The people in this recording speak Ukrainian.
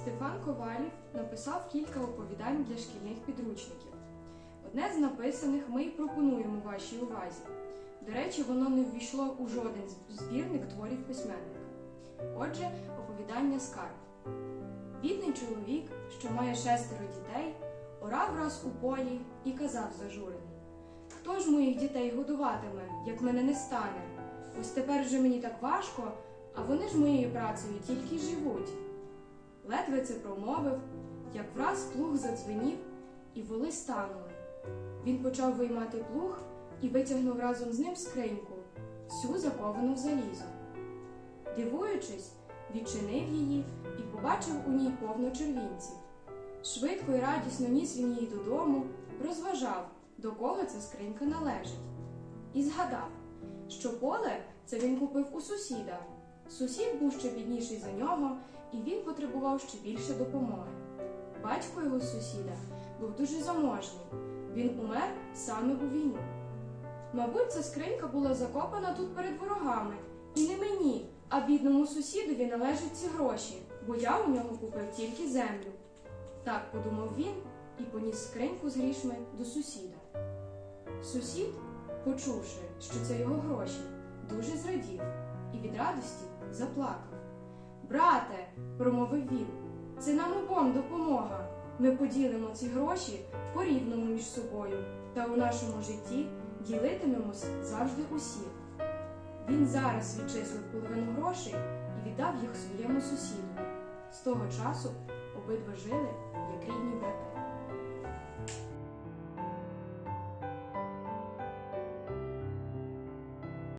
Стефан Ковалів написав кілька оповідань для шкільних підручників. Одне з написаних ми і пропонуємо вашій увазі. До речі, воно не ввійшло у жоден збірник творів письменника. Отже, оповідання скарб. Бідний чоловік, що має шестеро дітей, орав раз у полі і казав зажурений: Хто ж моїх дітей годуватиме, як мене не стане? Ось тепер же мені так важко, а вони ж моєю працею тільки й живуть. Ледве це промовив, як враз плуг задзвенів, і воли станули. Він почав виймати плуг і витягнув разом з ним скриньку, всю заковану в залізо. Дивуючись, відчинив її і побачив у ній повно червінців. Швидко і радісно ніс він її додому, розважав, до кого ця скринька належить. І згадав, що поле це він купив у сусіда. Сусід був ще бідніший за нього, і він потребував ще більше допомоги. Батько його сусіда був дуже заможний. Він умер саме у війну. Мабуть, ця скринька була закопана тут перед ворогами. І не мені, а бідному сусідові належать ці гроші, бо я у нього купив тільки землю. Так подумав він і поніс скриньку з грішми до сусіда. Сусід, почувши, що це його гроші, дуже зрадів і від радості заплакав. Брате, промовив він, це нам обом допомога. Ми поділимо ці гроші порівному між собою, та у нашому житті ділитимемось завжди усі. Він зараз відчислив половину грошей і віддав їх своєму сусіду. З того часу обидва жили як рідні брати.